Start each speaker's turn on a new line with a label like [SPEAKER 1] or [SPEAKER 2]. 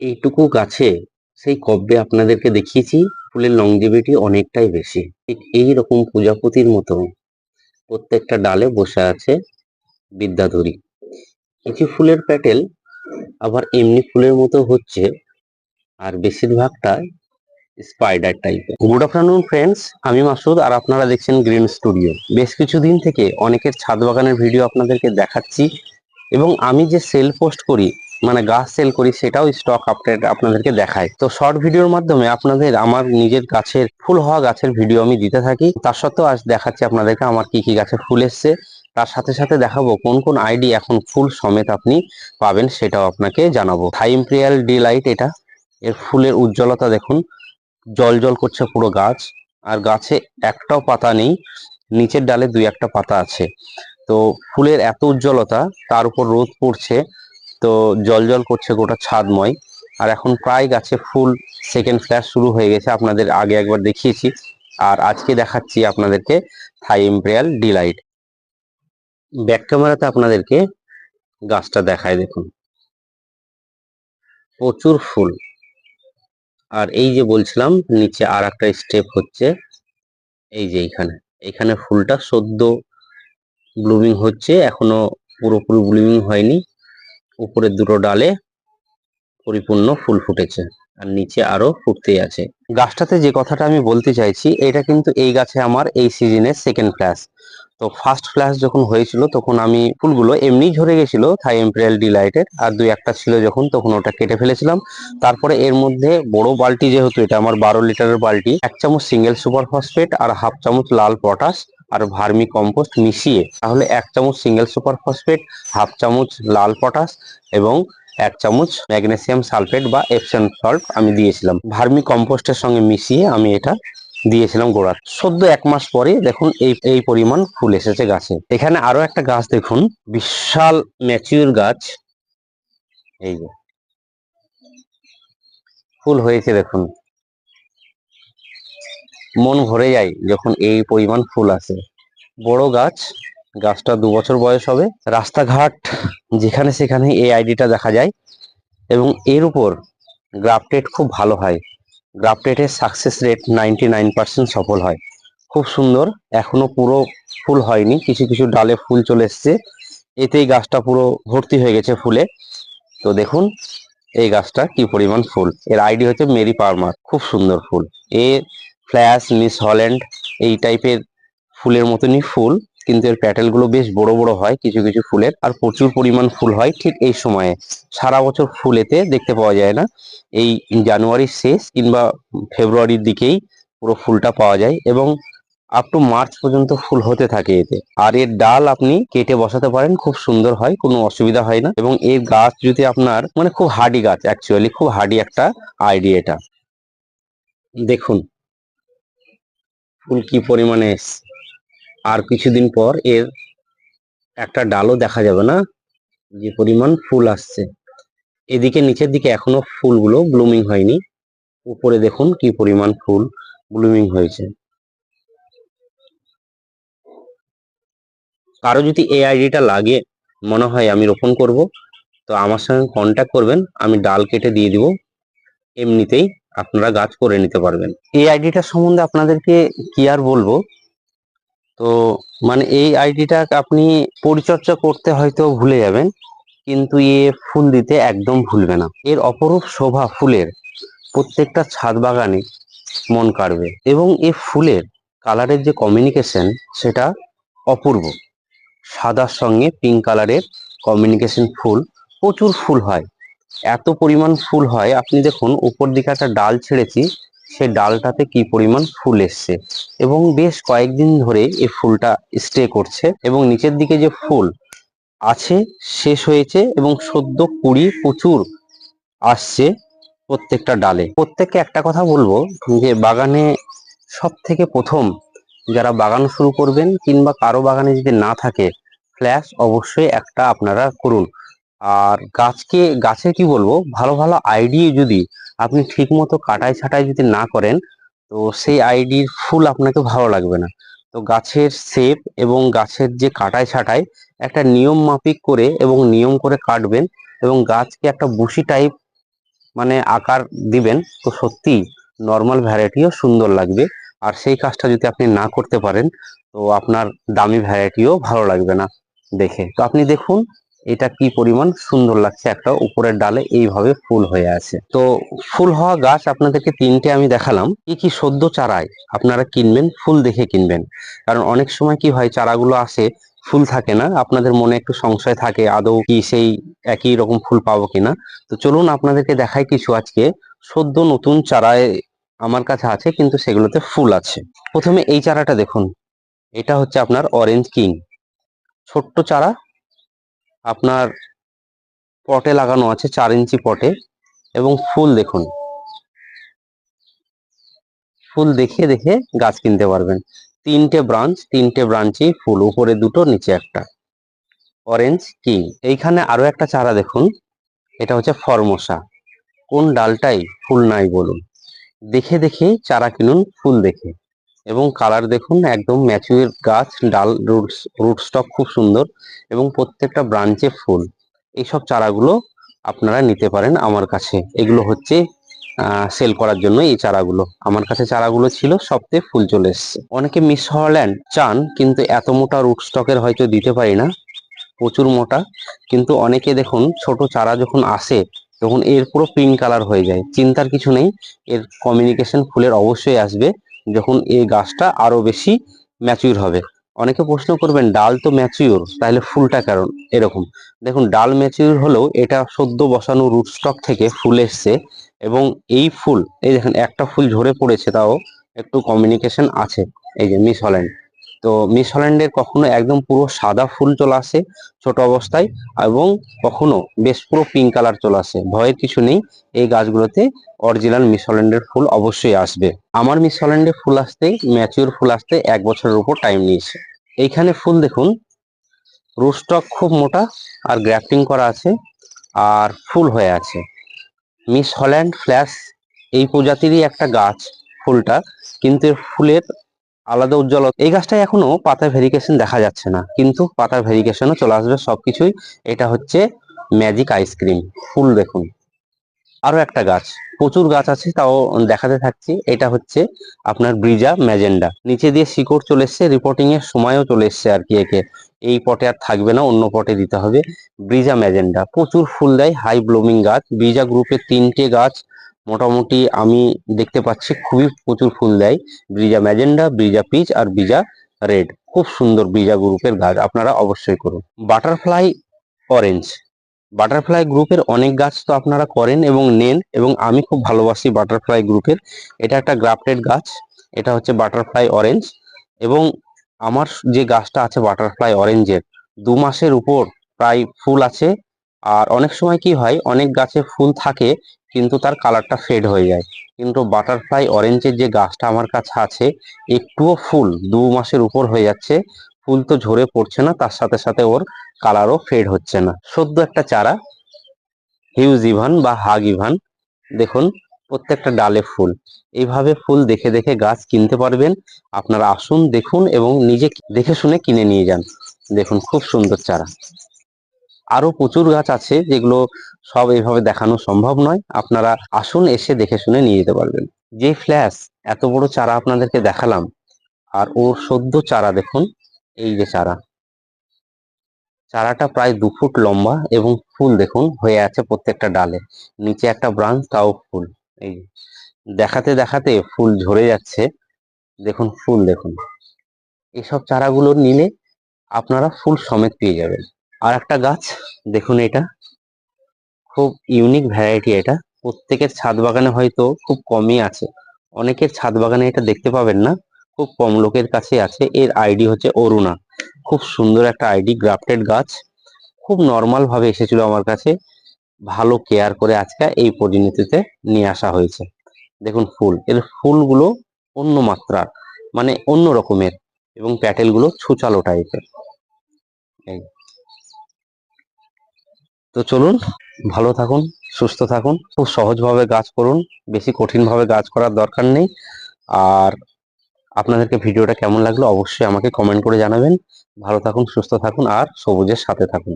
[SPEAKER 1] এইটুকু গাছে সেই কব্বে আপনাদেরকে দেখিয়েছি, ফুলের লংজিভিটি অনেকটাই বেশি। ঠিক এইরকম প্রজাপতির মতো প্রত্যেকটা ডালে বসে আছে বিদ্যাধরী। কিছু ফুলের প্যাটেল আবার এমনি ফুলের মতো হচ্ছে, আর বেশিরভাগটা স্পাইডার টাইপের গুড আফটারনুন ফ্রেন্ডস আমি মাসুদ, আর আপনারা দেখছেন গ্রিন স্টুডিও বেশ কিছুদিন থেকে অনেকের ছাদ বাগানের ভিডিও আপনাদেরকে দেখাচ্ছি, এবং আমি যে সেল পোস্ট করি মানে গাছ সেল করি, সেটাও স্টক আপডেট আপনাদেরকে দেখায়। তো শর্ট ভিডিওর মাধ্যমে আপনাদের আমার নিজের গাছের, ফুল হওয়া গাছের ভিডিও আমি দিতে থাকি। তার সত্ত্বেও আজ দেখাচ্ছি আপনাদেরকে আমার কি কি গাছে ফুল এসছে। তার সাথে সাথে দেখাবো কোন কোন আইডি এখন ফুল সমেত আপনি পাবেন, সেটাও আপনাকে জানাব। থাই ইম্পেরিয়াল ডি লাইট এটা, এর ফুলের উজ্জ্বলতা দেখুন। জল জল করছে পুরো গাছ, আর গাছে একটাও পাতা নেই, নিচের ডালে দুই একটা পাতা আছে। তো ফুলের এত উজ্জ্বলতা, তার উপর রোদ পড়ছে তো জল জল করছে গোটা ছাদময়। আর এখন প্রায় গাছে ফুল সেকেন্ড ফ্ল্যাশ শুরু হয়ে গেছে, আপনাদের আগে একবার দেখিয়েছি। আর আজকে দেখাচ্ছি আপনাদেরকে থাই ইম্পেরিয়াল ডিলাইট ব্যাক ক্যামেরাতে আপনাদেরকে গাছটা দেখায়, দেখুন। প্রচুর ফুল। আর এই যে বলছিলাম, নিচে আর একটা স্টেপ হচ্ছে, এই যে এইখানে। এখানে ফুলটা সদ্য ব্লুমিং হচ্ছে, এখনও পুরোপুরি ব্লুমিং হয়নি। উপরের দুটো ডালে পরিপূর্ণ ফুল ফুটেছে আর নিচে আরও ফুটতেই আছে। গাছটাতে যে কথাটা আমি বলতে চাইছি, এটা কিন্তু এই গাছে আমার এই সিজনের সেকেন্ড ফ্ল্যাশ তো ফার্স্ট ফ্ল্যাশ যখন হয়েছিল, তখন আমি ফুলগুলো এমনি ঝরে গেছিল থাই এম্পেরিয়াল ডিলাইটের আর দুই একটা ছিল যখন, তখন ওটা কেটে ফেলেছিলাম। তারপরে এর মধ্যে বড় বালতি যেহেতু, এটা আমার বারো লিটারের বালতি, এক চামচ সিঙ্গেল সুপার ফসফেট আর হাফ চামচ লাল পটাশ আর ভার্মি কম্পোস্ট মিশিয়ে, তাহলে এক চামচ সিঙ্গেল সুপার ফসফেট, হাফ চামচ লাল পটাশ এবং এক চামচ ম্যাগনেসিয়াম সালফেট বা এপসন সল্ট আমি দিয়েছিলাম। ভার্মি কম্পোস্টের সঙ্গে মিশিয়ে আমি এটা দিয়েছিলাম গোড়ার সদ্য এক মাস পরে দেখুন এই এই পরিমাণ ফুল এসেছে গাছে। এখানে আরও একটা গাছ দেখুন, বিশাল ম্যাচিউর গাছ। এই যে। ফুল হয়েছে দেখুন। মন ভরে যায় যখন এই পরিমাণ ফুল আসে। বড় গাছ, গাছটা দু বছর বয়স হবে। রাস্তাঘাট যেখানে সেখানে এই আইডিটা দেখা যায় এবং এর উপর গ্রাফটেড খুব ভালো হয়। গ্রাফটেডের success rate ninety nine percent সফল হয়। খুব সুন্দর, এখনও পুরো ফুল হয়নি, কিছু কিছু ডালে ফুল চলে এসছে। এতেই গাছটা পুরো ভর্তি হয়ে গেছে ফুলে। তো দেখুন, এই গাছটা কি পরিমাণ ফুল। এর আইডি হচ্ছে মেরি পার্মার, খুব সুন্দর ফুল। এ ফ্ল্যাশ মিস হল্যান্ড এই টাইপের ফুলের মতনই ফুল, কিন্তু এর প্যাটেলগুলো বেশ বড় বড় হয়, কিছু কিছু ফুলের, আর প্রচুর পরিমাণ ফুল হয় ঠিক এই সময়ে। সারা বছর ফুল এতে দেখতে পাওয়া যায় না, এই জানুয়ারির শেষ কিংবা ফেব্রুয়ারির দিকেই পুরো ফুলটা পাওয়া যায় এবং আপ টু মার্চ পর্যন্ত ফুল হতে থাকে এতে। আর এর ডাল আপনি কেটে বসাতে পারেন, খুব সুন্দর হয়, কোনো অসুবিধা হয় না এবং এর গাছ যদি আপনার মানে খুব হার্ডি গাছ অ্যাকচুয়ালি খুব হার্ডি একটা আইডিয়া এটা। দেখুন ফুল কি পরিমাণে এসছে। আর কিছুদিন পর এর একটা ডালও দেখা যাবে না। যে পরিমাণ ফুল আসছে। এদিকে নিচের দিকে এখনও ফুলগুলো ব্লুমিং হয়নি। উপরে দেখুন কি পরিমাণ ফুল ব্লুমিং হয়েছে। কারও যদি এই আইডিটা লাগে, মনে হয় আমি রোপণ করব, তো আমার সঙ্গে কন্ট্যাক্ট করবেন, আমি ডাল কেটে দিয়ে দিব। এমনিতেই আপনারা গাছ করে নিতে পারবেন। এই আইডিটা সম্বন্ধে আপনাদেরকে কি আর বলব? তো মানে এই আইডিটা আপনি পরিচর্যা করতে হয়তো ভুলে যাবেন, কিন্তু এ ফুল দিতে একদম ভুলবে না। এর অপরূপ শোভা ফুলের প্রত্যেকটা ছাদ বাগানে মন কাড়বে এবং এ ফুলের কালারের যে কমিউনিকেশন সেটা অপূর্ব। সাদার সঙ্গে পিঙ্ক কালারের কমিউনিকেশন ফুল প্রচুর ফুল হয়। এত পরিমাণ ফুল হয়, আপনি দেখুন উপর দিকে একটা ডাল ছেড়েছি সে ডালটাতে কি পরিমাণ ফুল এসছে। এবং বেশ কয়েকদিন ধরে এই ফুলটা স্টে করছে এবং নিচের দিকে যে ফুল আছে, শেষ হয়েছে এবং সদ্য কুড়ি প্রচুর আসছে প্রত্যেকটা ডালে। প্রত্যেককে একটা কথা বলব যে বাগানে সব থেকে প্রথম যারা বাগান শুরু করবেন কিংবা কারও বাগানে যদি না থাকে ফ্ল্যাশ অবশ্যই একটা আপনারা করুন। আর গাছকে গাছে কি বলব, ভালো ভালো আইডি যদি আপনি ঠিক মতো কাটাই, ছাটাই যদি না করেন, তো সেই আইডির ফুল আপনাকে ভালো লাগবে না। তো গাছের শেপ এবং গাছের যে কাটাই, ছাটাই, একটা নিয়ম মাফিক করে এবং নিয়ম করে কাটবেন এবং গাছকে একটা বুশি টাইপ মানে আকার দিবেন, তো সত্যি নর্মাল ভ্যারাইটিও সুন্দর লাগবে। আর সেই কাজটা যদি আপনি না করতে পারেন, তো আপনার দামি ভ্যারাইটিও ভালো লাগবে না দেখে। তো আপনি দেখুন এটা কি পরিমাণ সুন্দর লাগছে একটা উপরের ডালে এইভাবে ফুল হয়ে আছে। তো ফুল হওয়া গাছ আপনাদেরকে তিনটে আমি দেখালাম। কি কি সদ্য চারায় আপনারা কিনবেন, ফুল দেখে কিনবেন। কারণ অনেক সময় কি হয়, চারাগুলো আসে, ফুল থাকে না। আপনাদের মনে একটু সংশয় থাকে, আদৌ কি সেই একই রকম ফুল পাবো কিনা? তো চলুন আপনাদেরকে দেখাই কিছু আজকে। সদ্য নতুন চারায় আমার কাছে আছে, কিন্তু সেগুলোতে ফুল আছে। প্রথমে এই চারাটা দেখুন। এটা হচ্ছে আপনার অরেঞ্জ কিং। ছোট্ট চারা আপনার পটে লাগানো আছে চার ইঞ্চি পটে এবং ফুল দেখুন। ফুল দেখে দেখে গাছ কিনতে পারবেন। তিনটে ব্রাঞ্চ, তিনটে ব্রাঞ্চেই ফুল, উপরে দুটো, নিচে একটা। Orange king? এইখানে আরও একটা চারা দেখুন। এটা হচ্ছে ফরমোসা। কোন ডালটাই ফুল নাই বলুন। দেখে দেখে চারা কিনুন, ফুল দেখে। এবং কালার দেখুন, একদম ম্যাচুয়ার গাছ, ডাল রুটস রুট স্টক খুব সুন্দর এবং প্রত্যেকটা ব্রাঞ্চে ফুল। এইসব চারাগুলো আপনারা নিতে পারেন আমার কাছে। এগুলো হচ্ছে সেল করার জন্য এই চারাগুলো। আমার কাছে চারাগুলো ছিল, সবতে ফুল চলে এসছে। অনেকে মিস হল্যান্ড চান, কিন্তু এত মোটা রুট স্টকের হয়তো দিতে পারি না। প্রচুর মোটা। কিন্তু অনেকে দেখুন, ছোট চারা যখন আসে, তখন এর পুরো পিঙ্ক কালার হয়ে যায়। চিন্তার কিছু নেই, এর কমিউনিকেশন ফুলের অবশ্যই আসবে। যখন এই গাছটা আরও বেশি ম্যাচিউর হবে। অনেকে প্রশ্ন করবেন, ডাল তো ম্যাচিউর তাহলে ফুলটা কারণ এরকম। দেখুন, ডাল ম্যাচিউর হলেও এটা সদ্য বসানো রুটস্টক থেকে ফুল এসছে এবং এই ফুল, এই দেখেন, একটা ফুল ঝরে পড়েছে, তাও একটু কমিউনিকেশন আছে, এই যে মিস হল্যান্ড তো মিস হল্যান্ডের কখনো একদম পুরো সাদা ফুল চলে আসে ছোট অবস্থায় এবং কখনো বেশ পুরো পিঙ্ক কালার চলে আসে। ভয়ের কিছু নেই, এই গাছগুলোতে অরিজিনাল মিস হল্যান্ডের ফুল অবশ্যই আসবে। আমার মিস হল্যান্ডে ফুল আসতে ম্যাচিওর ফুল আসতে এক বছরের উপর টাইম নিয়েছে। এইখানে ফুল দেখুন রুস্টক খুব মোটা আর গ্রাফটিং করা আছে আর ফুল হয়ে আছে। মিস হল্যান্ড ফ্ল্যাশ এই প্রজাতিরই একটা গাছ ফুলটা, কিন্তু ফুলের আলাদা উজ্জ্বলতা। এই গাছটায় এখনও পাতা ভেরিকেশন দেখা যাচ্ছে না। কিন্তু পাতার ভেরিকেশনও চলে আসবে সবকিছুই। এটা হচ্ছে ম্যাজিক আইসক্রিম ফুল দেখুন। আরও একটা গাছ। প্রচুর গাছ আছে, তাও দেখাতে থাকছি। এটা হচ্ছে আপনার ব্রিজা ম্যাজেন্ডা। নিচে দিয়ে শিকড় চলে এসছে। রিপোর্টিং এর সময়ও চলে এসছে আর কি একে। এই পটে আর থাকবে না, অন্য পটে দিতে হবে। Breeza magenta. প্রচুর ফুল দেয় হাই ব্লুমিং গাছ। ব্রিজা গ্রুপের তিনটে গাছ মোটামুটি আমি দেখতে পাচ্ছি খুবই প্রচুর ফুল দেয়। ব্রিজা ম্যাজেন্ডা, ব্রিজা পিচ আর ব্রিজা রেড। খুব সুন্দর ব্রিজা গ্রুপের গাছ, আপনারা অবশ্যই করুন। Butterfly orange. বাটারফ্লাই গ্রুপের অনেক গাছ তো আপনারা করেন এবং নেন এবং আমি খুব ভালোবাসি বাটারফ্লাই গ্রুপের। এটা একটা গ্রাফটেড গাছ, এটা হচ্ছে বাটারফ্লাই অরেঞ্জ এবং আমার যে গাছটা আছে বাটারফ্লাই অরেঞ্জের, দু মাসের উপর প্রায় ফুল আছে। আর অনেক সময় কি হয়, অনেক গাছে ফুল থাকে কিন্তু তার কালারটা ফেড হয়ে যায়। কিন্তু বাটারফ্লাই অরেঞ্জের যে গাছটা আমার কাছে আছে, একটুও ফুল দু মাসের উপর হয়ে যাচ্ছে। ফুল তো ঝরে পড়ছে না, তার সাথে সাথে ওর কালারও ফেড হচ্ছে না। সদ্য একটা চারা হিউজ ইভান বা হাগ ইভান দেখুন প্রত্যেকটা ডালে ফুল। এইভাবে ফুল দেখে দেখে গাছ কিনতে পারবেন। আপনারা আসুন, দেখুন এবং নিজে দেখে শুনে কিনে নিয়ে যান। দেখুন, খুব সুন্দর চারা। আরও প্রচুর গাছ আছে যেগুলো সব এইভাবে দেখানো সম্ভব নয়। আপনারা আসুন, এসে দেখে শুনে নিয়ে যেতে পারবেন। যে ফ্ল্যাশ, এত বড় চারা আপনাদেরকে দেখালাম, আর ওর সদ্য চারা দেখুন, এই যে চারা। চারাটা প্রায় দু ফুট লম্বা এবং ফুল দেখুন, হয়ে আছে প্রত্যেকটা ডালে। নিচে একটা ব্রাঞ্চ, তাও ফুল। এই। দেখাতে দেখাতে ফুল ঝরে যাচ্ছে। দেখুন, ফুল দেখুন। এসব চারাগুলো নিলে আপনারা ফুল সমেত পেয়ে যাবেন। আর একটা গাছ, দেখুন এটা। খুব ইউনিক ভ্যারাইটি এটা। প্রত্যেকের ছাদ বাগানে হয়তো খুব কমই আছে। অনেকের ছাদ বাগানে এটা দেখতে পাবেন না। খুব কম লোকের কাছে আছে। এর আইডি হচ্ছে অরুণা। খুব সুন্দর একটা আইডি গ্রাফটেড গাছ। খুব নর্মাল ভাবে এসেছিল আমার কাছে। ভালো কেয়ার করে আজকে এই পরিণতিতে নিয়ে আসা হয়েছে। দেখুন ফুল। এর ফুলগুলো অন্য মাত্রার মানে অন্য রকমের এবং প্যাটেলগুলো ছুচালো টাইপের এই। তো চলুন, ভালো থাকুন, সুস্থ থাকুন, খুব সহজভাবে গাছ করুন, বেশি কঠিনভাবে গাছ করার দরকার নেই। আর আপনাদেরকে ভিডিওটা কেমন লাগল অবশ্যই আমাকে কমেন্ট করে জানাবেন। ভালো থাকুন, সুস্থ থাকুন, আর সবুজের সাথে থাকুন।